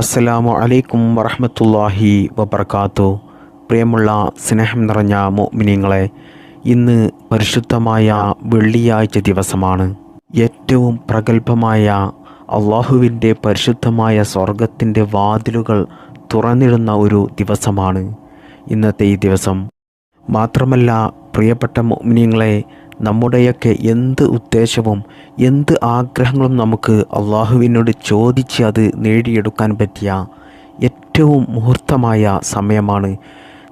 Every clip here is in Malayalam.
അസ്സലാമു അലൈക്കും വറഹമത്തല്ലാഹി വബർക്കാത്തു. പ്രിയമുള്ള സ്നേഹം നിറഞ്ഞ മോമിനിയങ്ങളെ ഇന്ന് പരിശുദ്ധമായ വെള്ളിയാഴ്ച ദിവസമാണ്. ഏറ്റവും പ്രഗത്ഭമായ അള്ളാഹുവിന്റെ പരിശുദ്ധമായ സ്വർഗത്തിന്റെ വാതിലുകൾ തുറന്നിടുന്ന ഒരു ദിവസമാണ് ഇന്നത്തെ ഈ ദിവസം. മാത്രമല്ല പ്രിയപ്പെട്ട മോമിനിയങ്ങളെ നമ്മുടെയൊക്കെ എന്ത് ഉദ്ദേശവും എന്ത് ആഗ്രഹങ്ങളും നമുക്ക് അള്ളാഹുവിനോട് ചോദിച്ച് അത് നേടിയെടുക്കാൻ പറ്റിയ ഏറ്റവും മുഹൂർത്തമായ സമയമാണ്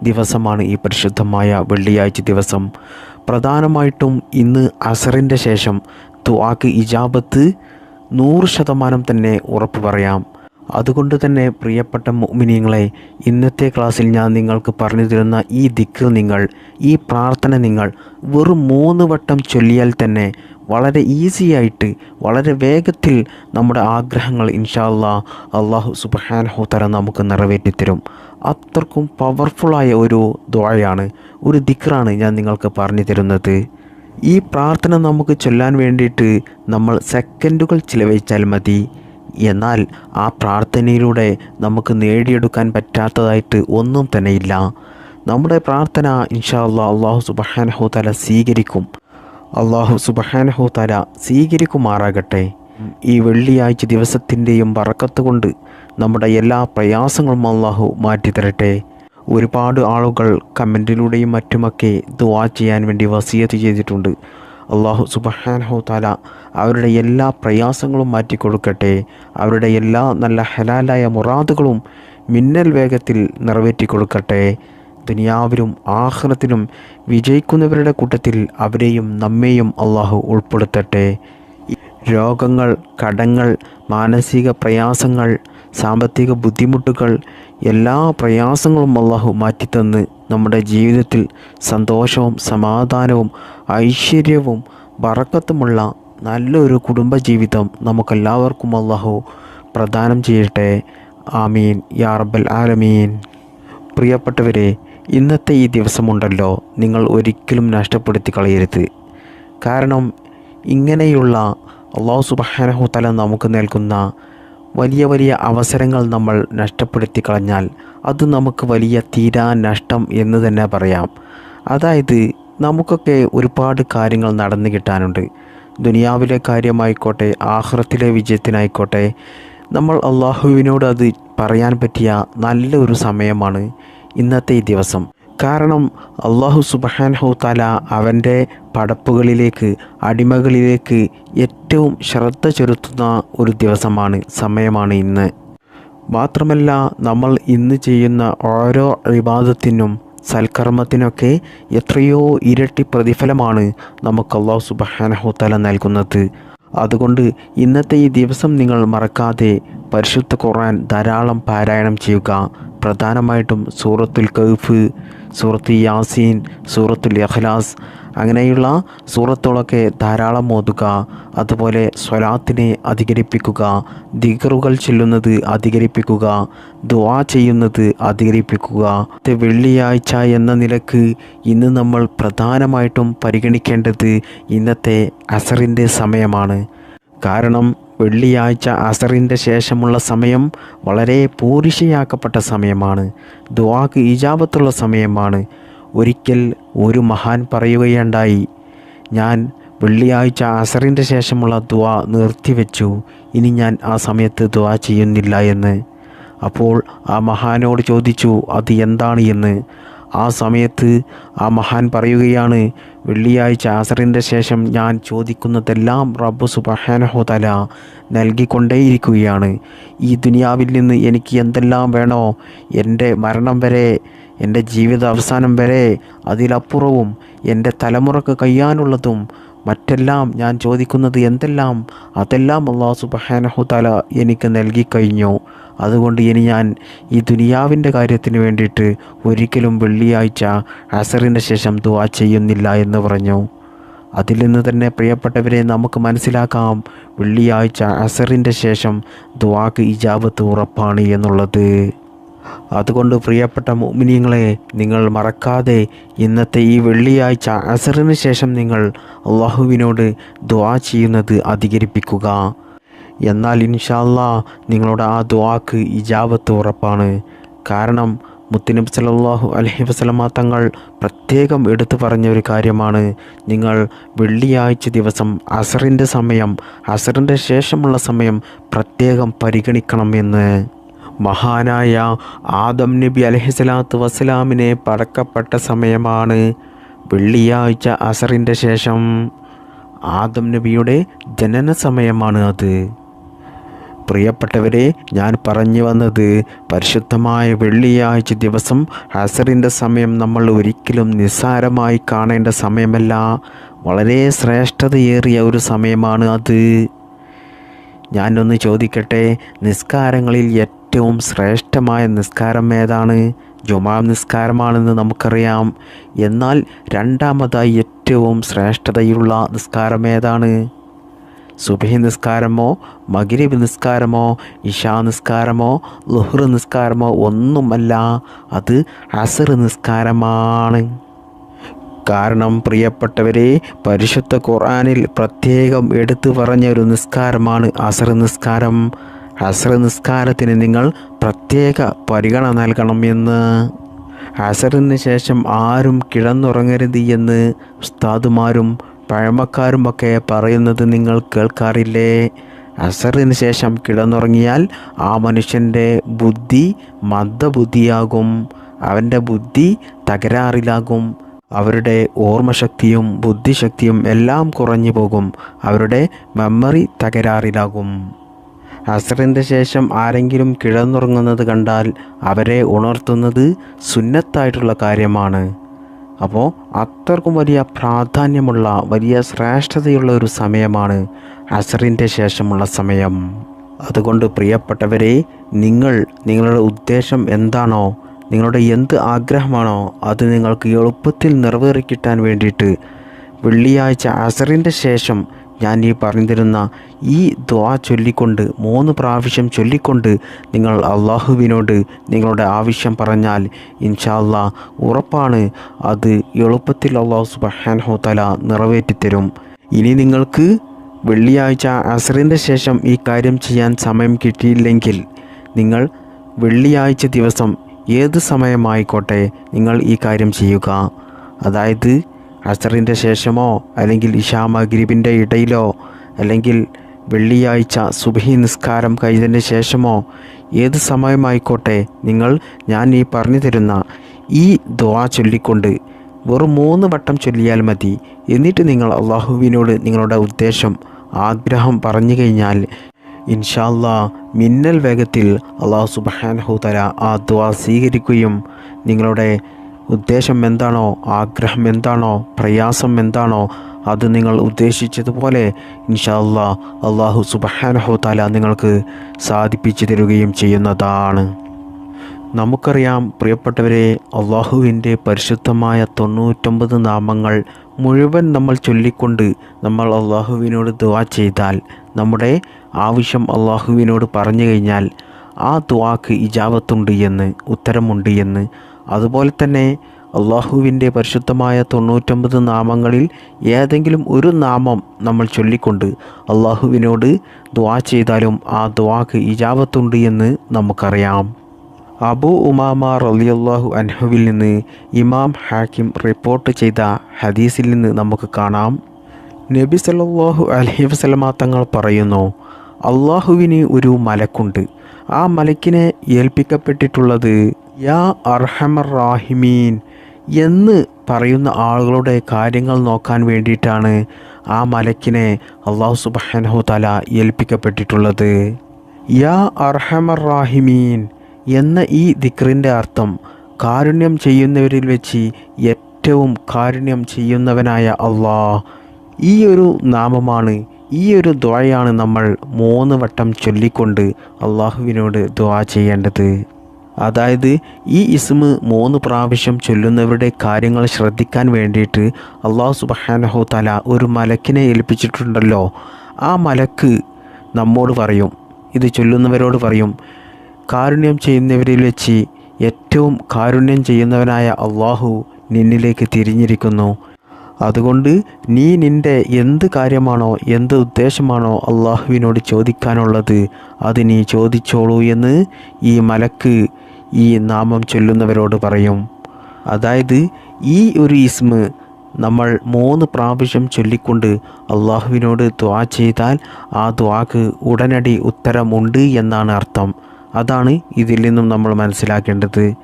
ദിവസമാണ് ഈ പരിശുദ്ധമായ വെള്ളിയാഴ്ച ദിവസം. പ്രധാനമായിട്ടും ഇന്ന് അസറിന്റെ ശേഷം ദുആക്ക് ഇജാബത്ത് നൂറ് ശതമാനം തന്നെ ഉറപ്പ് പറയാം. അതുകൊണ്ട് തന്നെ പ്രിയപ്പെട്ട മുഅ്മിനീങ്ങളെ ഇന്നത്തെ ക്ലാസ്സിൽ ഞാൻ നിങ്ങൾക്ക് പറഞ്ഞു തരുന്ന ഈ ദിക്ർ നിങ്ങൾ ഈ പ്രാർത്ഥന നിങ്ങൾ വെറും മൂന്ന് വട്ടം ചൊല്ലിയാൽ തന്നെ വളരെ ഈസി ആയിട്ട് വളരെ വേഗത്തിൽ നമ്മുടെ ആഗ്രഹങ്ങൾ ഇൻഷാ അള്ളാ അള്ളാഹു സുബഹാനഹു ഹോത്തര നമുക്ക് നിറവേറ്റിത്തരും. അത്രക്കും പവർഫുള്ളായ ഒരു ദ്വായാണ് ഒരു ദിക്റാണ് ഞാൻ നിങ്ങൾക്ക് പറഞ്ഞു തരുന്നത്. ഈ പ്രാർത്ഥന നമുക്ക് ചൊല്ലാൻ വേണ്ടിയിട്ട് നമ്മൾ സെക്കൻഡുകൾ ചിലവഴിച്ചാൽ മതി. എന്നാൽ ആ പ്രാർത്ഥനയിലൂടെ നമുക്ക് നേടിയെടുക്കാൻ പറ്റാത്തതായിട്ട് ഒന്നും തന്നെയില്ല. നമ്മുടെ പ്രാർത്ഥന ഇൻഷാ അള്ളാഹ് അള്ളാഹു സുബഹാനഹു തല സ്വീകരിക്കും. അള്ളാഹു സുബഹാനഹു തല സ്വീകരിക്കുമാറാകട്ടെ. ഈ വെള്ളിയാഴ്ച ദിവസത്തിന്റെയും വറക്കത്ത് കൊണ്ട് നമ്മുടെ എല്ലാ പ്രയാസങ്ങളും അള്ളാഹു മാറ്റിത്തരട്ടെ. ഒരുപാട് ആളുകൾ കമന്റിലൂടെയും മറ്റുമൊക്കെ ദുവാ ചെയ്യാൻ വേണ്ടി വസീയത്ത് ചെയ്തിട്ടുണ്ട്. അള്ളാഹു സുബഹാനഹു താല അവരുടെ എല്ലാ പ്രയാസങ്ങളും മാറ്റിക്കൊടുക്കട്ടെ അവരുടെ എല്ലാ നല്ല ഹലാലായ മുറാദുകളും മിന്നൽ വേഗത്തിൽ നിറവേറ്റി കൊടുക്കട്ടെ. ദുനിയാവിലും ആഹ്റത്തിലും വിജയിക്കുന്നവരുടെ കൂട്ടത്തിൽ അവരെയും നമ്മെയും അള്ളാഹു ഉൾപ്പെടുത്തട്ടെ. രോഗങ്ങൾ കടങ്ങൾ മാനസിക പ്രയാസങ്ങൾ സാമ്പത്തിക ബുദ്ധിമുട്ടുകൾ എല്ലാ പ്രയാസങ്ങളും അള്ളാഹു മാറ്റിത്തന്ന് നമ്മുടെ ജീവിതത്തിൽ സന്തോഷവും സമാധാനവും ഐശ്വര്യവും വറക്കത്തുമുള്ള നല്ലൊരു കുടുംബജീവിതം നമുക്കെല്ലാവർക്കും അള്ളാഹു പ്രദാനം ചെയ്യട്ടെ. ആമീൻ. യാ റബ്ബൽ ആലമീൻ. പ്രിയപ്പെട്ടവരെ ഇന്നത്തെ ഈ ദിവസമുണ്ടല്ലോ നിങ്ങൾ ഒരിക്കലും നഷ്ടപ്പെടുത്തി കളയരുത്. കാരണം ഇങ്ങനെയുള്ള അള്ളാഹു സുബഹാനഹു തല നമുക്ക് നൽകുന്ന വലിയ വലിയ അവസരങ്ങൾ നമ്മൾ നഷ്ടപ്പെടുത്തി കളഞ്ഞാൽ അത് നമുക്ക് വലിയ തീരാ നഷ്ടം എന്ന് തന്നെ പറയാം. അതായത് നമുക്കൊക്കെ ഒരുപാട് കാര്യങ്ങൾ നടന്നു കിട്ടാനുണ്ട്. ദുനിയാവിലെ കാര്യമായിക്കോട്ടെ ആഹ്റത്തിലെ വിജയത്തിനായിക്കോട്ടെ നമ്മൾ അള്ളാഹുവിനോട് അത് പറയാൻ പറ്റിയ നല്ലൊരു സമയമാണ് ഇന്നത്തെ ഈ ദിവസം. കാരണം അള്ളാഹു സുബഹാൻഹു താല അവന്റെ പടപ്പുകളിലേക്ക് അടിമകളിലേക്ക് ഏറ്റവും ശ്രദ്ധ ചെലുത്തുന്ന ഒരു ദിവസമാണ് സമയമാണ് ഇന്ന്. മാത്രമല്ല നമ്മൾ ഇന്ന് ചെയ്യുന്ന ഓരോ വിവാദത്തിനും സൽക്കർമ്മത്തിനൊക്കെ എത്രയോ ഇരട്ടി പ്രതിഫലമാണ് നമുക്ക് അള്ളാഹു സുബഹാനഹു തല നൽകുന്നത്. അതുകൊണ്ട് ഇന്നത്തെ ഈ ദിവസം നിങ്ങൾ മറക്കാതെ പരിശുദ്ധ ഖുർആൻ ധാരാളം പാരായണം ചെയ്യുക. പ്രധാനമായിട്ടും സൂറത്തുൽ കൗഫ് സൂറത്ത് യാസീൻ സൂറത്തുൽ ഇഖ്ലാസ് അങ്ങനെയുള്ള സൂറത്തുകളൊക്കെ ധാരാളം ഓതുക അതുപോലെ സ്വലാത്തിനെ അധികരിപ്പിക്കുക ദിഗറുകൾ ചെല്ലുന്നത് അധികരിപ്പിക്കുക ദുവാ ചെയ്യുന്നത് അധികരിപ്പിക്കുക. വെള്ളിയാഴ്ച എന്ന നിലയ്ക്ക് ഇന്ന് നമ്മൾ പ്രധാനമായിട്ടും പരിഗണിക്കേണ്ടത് ഇന്നത്തെ അസറിന്റെ സമയമാണ്. കാരണം വെള്ളിയാഴ്ച അസറിന്റെ ശേഷമുള്ള സമയം വളരെ പൂരിശയാക്കപ്പെട്ട സമയമാണ്. ദുവാക്ക് ഈജാബത്തുള്ള സമയമാണ്. ഒരിക്കൽ ഒരു മഹാൻ പറയുകയുണ്ടായി ഞാൻ വെള്ളിയാഴ്ച അസറിന്റെ ശേഷമുള്ള ദുവ നിർത്തിവെച്ചു. ഇനി ഞാൻ ആ സമയത്ത് ദുവ ചെയ്യുന്നില്ല എന്ന്. അപ്പോൾ ആ മഹാനോട് ചോദിച്ചു അത് എന്താണ്? എന്ന്. ആ സമയത്ത് ആ മഹാൻ പറയുകയാണ് വെള്ളിയാഴ്ച അസറിന്റെ ശേഷം ഞാൻ ചോദിക്കുന്നതെല്ലാം റബ്ബു സുബഹാനഹോതല നൽകിക്കൊണ്ടേയിരിക്കുകയാണ്. ഈ ദുനിയാവിൽ നിന്ന് എനിക്ക് എന്തെല്ലാം വേണോ എന്റെ മരണം വരെ എന്റെ ജീവിത അവസാനം വരെ അതിലപ്പുറവും എന്റെ തലമുറയ്ക്ക് കഴിയാനുള്ളതും മറ്റെല്ലാം ഞാൻ ചോദിക്കുന്നത് എന്തെല്ലാം അതെല്ലാം അള്ളാഹു സുബഹാനഹുതല എനിക്ക് നൽകിക്കഴിഞ്ഞു. അതുകൊണ്ട് ഇനി ഞാൻ ഈ ദുനിയാവിന്റെ കാര്യത്തിന് വേണ്ടിയിട്ട് ഒരിക്കലും വെള്ളിയാഴ്ച അസറിന്റെ ശേഷം ദുവാ ചെയ്യുന്നില്ല എന്ന് പറഞ്ഞു. അതിൽ നിന്ന് തന്നെ പ്രിയപ്പെട്ടവരെ നമുക്ക് മനസ്സിലാക്കാം വെള്ളിയാഴ്ച അസറിന്റെ ശേഷം ദുവാക്ക് ഇജാബത്ത് ഉറപ്പാണ് എന്നുള്ളത്. അതുകൊണ്ട് പ്രിയപ്പെട്ട മോമിനിയങ്ങളെ നിങ്ങൾ മറക്കാതെ ഇന്നത്തെ ഈ വെള്ളിയാഴ്ച അസറിന് ശേഷം നിങ്ങൾ അള്ളാഹുവിനോട് ദുവാ ചെയ്യുന്നത് അധികരിപ്പിക്കുക. എന്നാൽ ഇൻഷാല്ലാ നിങ്ങളുടെ ആ ദുവാക്ക് ഇജാബത്ത് ഉറപ്പാണ്. കാരണം മുത്തിനബ് സല്ലല്ലാഹു അലഹി വസ്ലമ തങ്ങൾ പ്രത്യേകം എടുത്തു പറഞ്ഞ ഒരു കാര്യമാണ്. നിങ്ങൾ വെള്ളിയാഴ്ച ദിവസം അസറിന്റെ സമയം അസറിന്റെ ശേഷമുള്ള സമയം പ്രത്യേകം പരിഗണിക്കണം എന്ന്. മഹാനായ ആദം നബി അലഹിസ്ലാത്തു വസ്സലാമിനെ പടക്കപ്പെട്ട സമയമാണ് വെള്ളിയാഴ്ച അസറിന്റെ ശേഷം. ആദം നബിയുടെ ജനന സമയമാണ് അത്. പ്രിയപ്പെട്ടവരെ ഞാൻ പറഞ്ഞു വന്നത് പരിശുദ്ധമായ വെള്ളിയാഴ്ച ദിവസം ഹസറിന്റെ സമയം നമ്മൾ ഒരിക്കലും നിസ്സാരമായി കാണേണ്ട സമയമല്ല. വളരെ ശ്രേഷ്ഠതയേറിയ ഒരു സമയമാണ് അത്. ഞാനൊന്ന് ചോദിക്കട്ടെ നിസ്കാരങ്ങളിൽ ഏറ്റവും ശ്രേഷ്ഠമായ നിസ്കാരം ഏതാണ്? ജുമാ നിസ്കാരമാണെന്ന് നമുക്കറിയാം. എന്നാൽ രണ്ടാമതായി ഏറ്റവും ശ്രേഷ്ഠതയുള്ള നിസ്കാരം ഏതാണ്? സുബഹി നിസ്കാരമോ മഗ്രിബ് നിസ്കാരമോ ഇഷാ നിസ്കാരമോ ലുഹർ നിസ്കാരമോ ഒന്നുമല്ല അത് അസർ നിസ്കാരമാണ് കാരണം പ്രിയപ്പെട്ടവരെ പരിശുദ്ധ ഖുർആനിൽ പ്രത്യേകം എടുത്തു പറഞ്ഞ ഒരു നിസ്കാരമാണ് അസർ നിസ്കാരം അസർ നിസ്കാരത്തിന് നിങ്ങൾ പ്രത്യേക പരിഗണന നൽകണം എന്ന്. അസറിന് ശേഷം ആരും കിടന്നുറങ്ങരുത് എന്ന് ഉസ്താദുമാരും പഴമക്കാരുമൊക്കെ പറയുന്നത് നിങ്ങൾ കേൾക്കാറില്ലേ? അസറിന് ശേഷം കിടന്നുറങ്ങിയാൽ ആ മനുഷ്യന്റെ ബുദ്ധി മന്ദബുദ്ധിയാകും. അവന്റെ ബുദ്ധി തകരാറിലാകും. അവരുടെ ഓർമ്മശക്തിയും ബുദ്ധിശക്തിയും എല്ലാം കുറഞ്ഞു പോകും. അവരുടെ മെമ്മറി തകരാറിലാകും. അസറിന്റെ ശേഷം ആരെങ്കിലും കിടന്നുറങ്ങുന്നത് കണ്ടാൽ അവരെ ഉണർത്തുന്നത് സുന്നത്തായിട്ടുള്ള കാര്യമാണ്. അപ്പോൾ അത്രക്കും വലിയ പ്രാധാന്യമുള്ള വലിയ ശ്രേഷ്ഠതയുള്ള ഒരു സമയമാണ് അസറിന്റെ ശേഷമുള്ള സമയം. അതുകൊണ്ട് പ്രിയപ്പെട്ടവരെ നിങ്ങൾ നിങ്ങളുടെ ഉദ്ദേശം എന്താണോ നിങ്ങളുടെ എന്ത് ആഗ്രഹമാണോ അത് നിങ്ങൾക്ക് എളുപ്പത്തിൽ നിറവേറിക്കിട്ടാൻ വേണ്ടിയിട്ട് വെള്ളിയാഴ്ച അസറിന്റെ ശേഷം ഞാൻ ഈ പറഞ്ഞു തരുന്ന ഈ ദ്വാ ചൊല്ലിക്കൊണ്ട് മൂന്ന് പ്രാവശ്യം ചൊല്ലിക്കൊണ്ട് നിങ്ങൾ അള്ളാഹുവിനോട് നിങ്ങളുടെ ആവശ്യം പറഞ്ഞാൽ ഇൻഷാല്ല ഉറപ്പാണ് അത് എളുപ്പത്തിൽ അള്ളാഹു സുബഹാൻ ഹോത്തല നിറവേറ്റിത്തരും. ഇനി നിങ്ങൾക്ക് വെള്ളിയാഴ്ച അസറിന്റെ ശേഷം ഈ കാര്യം ചെയ്യാൻ സമയം കിട്ടിയില്ലെങ്കിൽ നിങ്ങൾ വെള്ളിയാഴ്ച ദിവസം ഏത് സമയമായിക്കോട്ടെ നിങ്ങൾ ഈ കാര്യം ചെയ്യുക. അതായത് അസറിന്റെ ശേഷമോ അല്ലെങ്കിൽ ഇഷാ മഗ്രിബിന്റെ ഇടയിലോ അല്ലെങ്കിൽ വെള്ളിയാഴ്ച സുബഹി നിസ്കാരം കഴിഞ്ഞതിന് ശേഷമോ ഏത് സമയമായിക്കോട്ടെ നിങ്ങൾ ഞാൻ ഈ പറഞ്ഞു തരുന്ന ഈ ദ്വാ ചൊല്ലിക്കൊണ്ട് വെറും മൂന്ന് വട്ടം ചൊല്ലിയാൽ മതി. എന്നിട്ട് നിങ്ങൾ അള്ളാഹുവിനോട് നിങ്ങളുടെ ഉദ്ദേശം ആഗ്രഹം പറഞ്ഞു കഴിഞ്ഞാൽ ഇൻഷാല്ലാ മിന്നൽ വേഗത്തിൽ അള്ളാഹു സുബാനഹുതല ആ ദ്വാ സ്വീകരിക്കുകയും നിങ്ങളുടെ ഉദ്ദേശം എന്താണോ ആഗ്രഹം എന്താണോ പ്രയാസം എന്താണോ അത് നിങ്ങൾ ഉദ്ദേശിച്ചതുപോലെ ഇൻഷാ ഇൻഷാല്ലാ അള്ളാഹു സുബഹാനഹുതാല നിങ്ങൾക്ക് സാധിപ്പിച്ചു തരുകയും ചെയ്യുന്നതാണ്. നമുക്കറിയാം പ്രിയപ്പെട്ടവരെ അള്ളാഹുവിന്റെ പരിശുദ്ധമായ തൊണ്ണൂറ്റൊമ്പത് നാമങ്ങൾ മുഴുവൻ നമ്മൾ ചൊല്ലിക്കൊണ്ട് നമ്മൾ അള്ളാഹുവിനോട് ദുവാ ചെയ്താൽ നമ്മുടെ ആവശ്യം അള്ളാഹുവിനോട് പറഞ്ഞു കഴിഞ്ഞാൽ ആ ദുവാക്ക് ഇജാവത്തുണ്ട് എന്ന് ഉത്തരമുണ്ട് എന്ന് അതുപോലെ തന്നെ അള്ളാഹുവിന്റെ പരിശുദ്ധമായ തൊണ്ണൂറ്റൊമ്പത് നാമങ്ങളിൽ ഏതെങ്കിലും ഒരു നാമം നമ്മൾ ചൊല്ലിക്കൊണ്ട് അള്ളാഹുവിനോട് ദ്വാ ചെയ്താലും ആ ദ്വാക്ക് ഇജാവത്തുണ്ട് എന്ന് നമുക്കറിയാം. അബു ഉമാമ റലിയല്ലാഹു അൻഹുവിൽ നിന്ന് ഇമാം ഹാക്കിം റിപ്പോർട്ട് ചെയ്ത ഹദീസിൽ നിന്ന് നമുക്ക് കാണാം. നബി സല്ലല്ലാഹു അലഹി വസല്ലമ തങ്ങൾ പറയുന്നു അള്ളാഹുവിന് ഒരു മലക്കുണ്ട്. ആ മലക്കിനെ ഏൽപ്പിക്കപ്പെട്ടിട്ടുള്ളത് യാ അർഹമർ റാഹിമീൻ എന്ന് പറയുന്ന ആളുകളുടെ കാര്യങ്ങൾ നോക്കാൻ വേണ്ടിയിട്ടാണ് ആ മലക്കിനെ അള്ളാഹു സുബാനഹു തല ഏൽപ്പിക്കപ്പെട്ടിട്ടുള്ളത്. യാ അർഹമർ റാഹിമീൻ എന്ന ഈ ദിക്റിന്റെ അർത്ഥം കാരുണ്യം ചെയ്യുന്നവരിൽ വെച്ച് ഏറ്റവും കാരുണ്യം ചെയ്യുന്നവനായ അള്ളാഹ്. ഈ ഒരു നാമമാണ് ഈ ഒരു ദ്വായാണ് നമ്മൾ മൂന്ന് വട്ടം ചൊല്ലിക്കൊണ്ട് അള്ളാഹുവിനോട് ദ്വാ ചെയ്യേണ്ടത്. അതായത് ഈ ഇസ്മ് മൂന്ന് പ്രാവശ്യം ചൊല്ലുന്നവരുടെ കാര്യങ്ങൾ ശ്രദ്ധിക്കാൻ വേണ്ടിയിട്ട് അള്ളാഹു സുബഹാനഹു തല ഒരു മലക്കിനെ ഏൽപ്പിച്ചിട്ടുണ്ടല്ലോ. ആ മലക്ക് നമ്മോട് പറയും ഇത് ചൊല്ലുന്നവരോട് പറയും കാരുണ്യം ചെയ്യുന്നവരിൽ വെച്ച് ഏറ്റവും കാരുണ്യം ചെയ്യുന്നവനായ അള്ളാഹു നിന്നിലേക്ക് തിരിഞ്ഞിരിക്കുന്നു. അതുകൊണ്ട് നീ നിന്റെ എന്ത് കാര്യമാണോ എന്ത് ഉദ്ദേശമാണോ അള്ളാഹുവിനോട് ചോദിക്കാനുള്ളത് അത് നീ ചോദിച്ചോളൂ എന്ന് ഈ മലക്ക് ഈ നാമം ചൊല്ലുന്നവരോട് പറയും. അതായത് ഈ ഒരു ഇസ്മ് നമ്മൾ മൂന്ന് പ്രാവശ്യം ചൊല്ലിക്കൊണ്ട് അള്ളാഹുവിനോട് ദ്വാ ചെയ്താൽ ആ ദ്വാക്ക് ഉടനടി ഉത്തരമുണ്ട് എന്നാണ് അർത്ഥം. അതാണ് ഇതിൽ നിന്നും നമ്മൾ മനസ്സിലാക്കേണ്ടത്.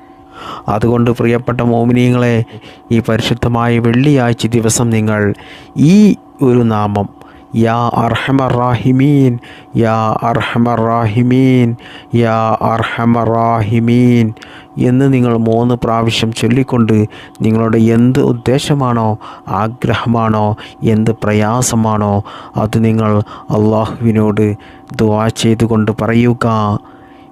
അതുകൊണ്ട് പ്രിയപ്പെട്ട മോമിനിയങ്ങളെ ഈ പരിശുദ്ധമായ വെള്ളിയാഴ്ച ദിവസം നിങ്ങൾ ഈ ഒരു നാമം യാ അർഹമറാഹിമീൻ യാ അർഹമറാഹിമീൻ യാ അർഹമറാഹിമീൻ എന്ന് നിങ്ങൾ മൂന്ന് പ്രാവശ്യം ചൊല്ലിക്കൊണ്ട് നിങ്ങളുടെ എന്ത് ഉദ്ദേശമാണോ ആഗ്രഹമാണോ എന്ത് പ്രയാസമാണോ അത് നിങ്ങൾ അള്ളാഹുവിനോട് ദുവാ ചെയ്തുകൊണ്ട് പറയുക.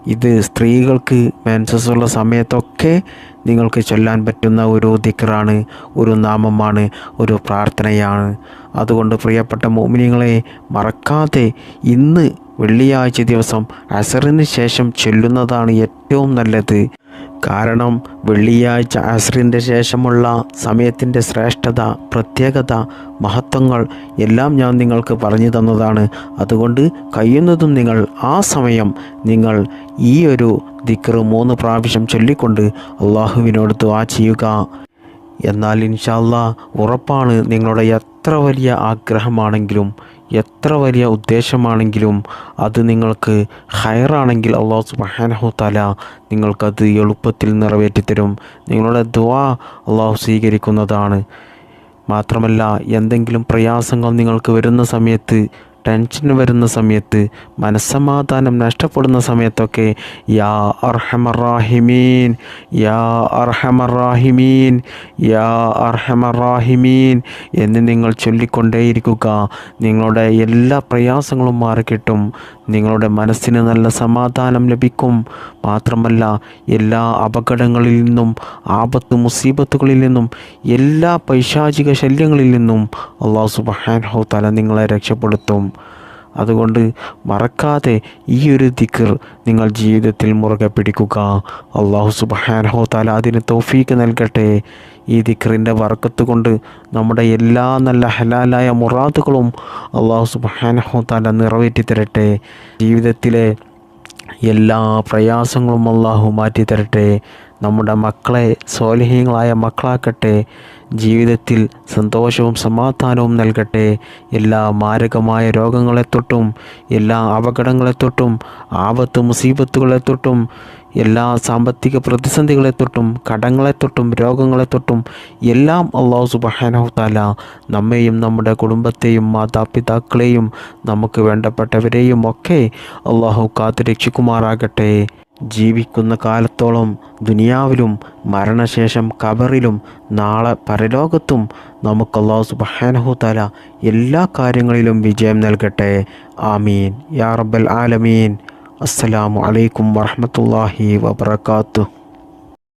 ഇത് സ്ത്രീകൾക്ക് മെൻസസ് ഉള്ള സമയത്തൊക്കെ നിങ്ങൾക്ക് ചൊല്ലാൻ പറ്റുന്ന ഒരു ദിക്റാണ് ഒരു നാമമാണ് ഒരു പ്രാർത്ഥനയാണ്. അതുകൊണ്ട് പ്രിയപ്പെട്ട മോമിനികളെ മറക്കാതെ ഇന്ന് വെള്ളിയാഴ്ച ദിവസം അസറിന് ശേഷം ചൊല്ലുന്നതാണ് ഏറ്റവും നല്ലത്. കാരണം വെള്ളിയാഴ്ച അസറിന്റെ ശേഷമുള്ള സമയത്തിന്റെ ശ്രേഷ്ഠത പ്രത്യേകത മഹത്വങ്ങൾ എല്ലാം ഞാൻ നിങ്ങൾക്ക് പറഞ്ഞു തന്നതാണ്. അതുകൊണ്ട് കഴിയുന്നതും നിങ്ങൾ ആ സമയം നിങ്ങൾ ഈ ഒരു ദിക്കറ് മൂന്ന് പ്രാവശ്യം ചൊല്ലിക്കൊണ്ട് അള്ളാഹുവിനോട് ദ്വാ ചെയ്യുക. എന്നാൽ ഇൻഷാല്ല ഉറപ്പാണ് നിങ്ങളുടെ എത്ര വലിയ ആഗ്രഹമാണെങ്കിലും എത്ര വലിയ ഉദ്ദേശമാണെങ്കിലും അത് നിങ്ങൾക്ക് ഹയറാണെങ്കിൽ അള്ളാഹു സുബാനഹു തല നിങ്ങൾക്കത് എളുപ്പത്തിൽ നിറവേറ്റിത്തരും. നിങ്ങളുടെ ദ്വാ അള്ളാഹു സ്വീകരിക്കുന്നതാണ്. മാത്രമല്ല എന്തെങ്കിലും പ്രയാസങ്ങൾ നിങ്ങൾക്ക് വരുന്ന സമയത്ത് ടെൻഷൻ വരുന്ന സമയത്ത് മനസ്സമാധാനം നഷ്ടപ്പെടുന്ന സമയത്തൊക്കെ യാ അർഹമറാഹിമീൻ യാ അർഹമറാഹിമീൻ യാ അർഹമറാഹിമീൻ എന്ന് നിങ്ങൾ ചൊല്ലിക്കൊണ്ടേയിരിക്കുക. നിങ്ങളുടെ എല്ലാ പ്രയാസങ്ങളും മാറിക്കിട്ടും. നിങ്ങളുടെ മനസ്സിന് നല്ല സമാധാനം ലഭിക്കും. മാത്രമല്ല എല്ലാ അപകടങ്ങളിൽ നിന്നും ആപത്ത് മുസീബത്തുകളിൽ നിന്നും എല്ലാ പൈശാചിക ശല്യങ്ങളിൽ നിന്നും അള്ളാഹു സുബാൻ ഹോ തല നിങ്ങളെ രക്ഷപ്പെടുത്തും. അതുകൊണ്ട് മറക്കാതെ ഈ ഒരു ദിക്കർ നിങ്ങൾ ജീവിതത്തിൽ മുറുകെ പിടിക്കുക. അള്ളാഹു സുബാനഹോ തല അതിന് തോഫീക്ക് നൽകട്ടെ. ഈ ദിക്കറിന്റെ വറക്കത്ത് കൊണ്ട് നമ്മുടെ എല്ലാ നല്ല ഹലാലായ മുറാത്തുകളും അള്ളാഹു സുബാനഹോ തല നിറവേറ്റി തരട്ടെ. ജീവിതത്തിലെ എല്ലാ പ്രയാസങ്ങളും അള്ളാഹു മാറ്റി തരട്ടെ. നമ്മുടെ മക്കളെ സോലഹീങ്ങളായ മക്കളാക്കട്ടെ. ജീവിതത്തിൽ സന്തോഷവും സമാധാനവും നൽകട്ടെ. എല്ലാ മാരകമായ രോഗങ്ങളെ തൊട്ടും എല്ലാ അപകടങ്ങളെ തൊട്ടും ആപത്ത് മുസീബത്തുകളെ തൊട്ടും എല്ലാ സാമ്പത്തിക പ്രതിസന്ധികളെ തൊട്ടും കടങ്ങളെ തൊട്ടും രോഗങ്ങളെ തൊട്ടും എല്ലാം അള്ളാഹു സുബഹാനഹുത്താല നമ്മെയും നമ്മുടെ കുടുംബത്തെയും മാതാപിതാക്കളെയും നമുക്ക് വേണ്ടപ്പെട്ടവരെയും ഒക്കെ അള്ളാഹു കാത്തു രക്ഷിക്കുമാറാകട്ടെ ജീവിക്കുന്ന കാലത്തോളം ദുനിയാവിലും മരണശേഷം കബറിലും നാളെ പരലോകത്തും നമുക്ക് അള്ളാഹു സുബാനഹു തല എല്ലാ കാര്യങ്ങളിലും വിജയം നൽകട്ടെ. ആമീൻ. യാ റബ്ബൽ ആലമീൻ. അസ്സലാമു അലൈക്കും വറഹമത്തല്ലാഹി വബർക്കാത്തു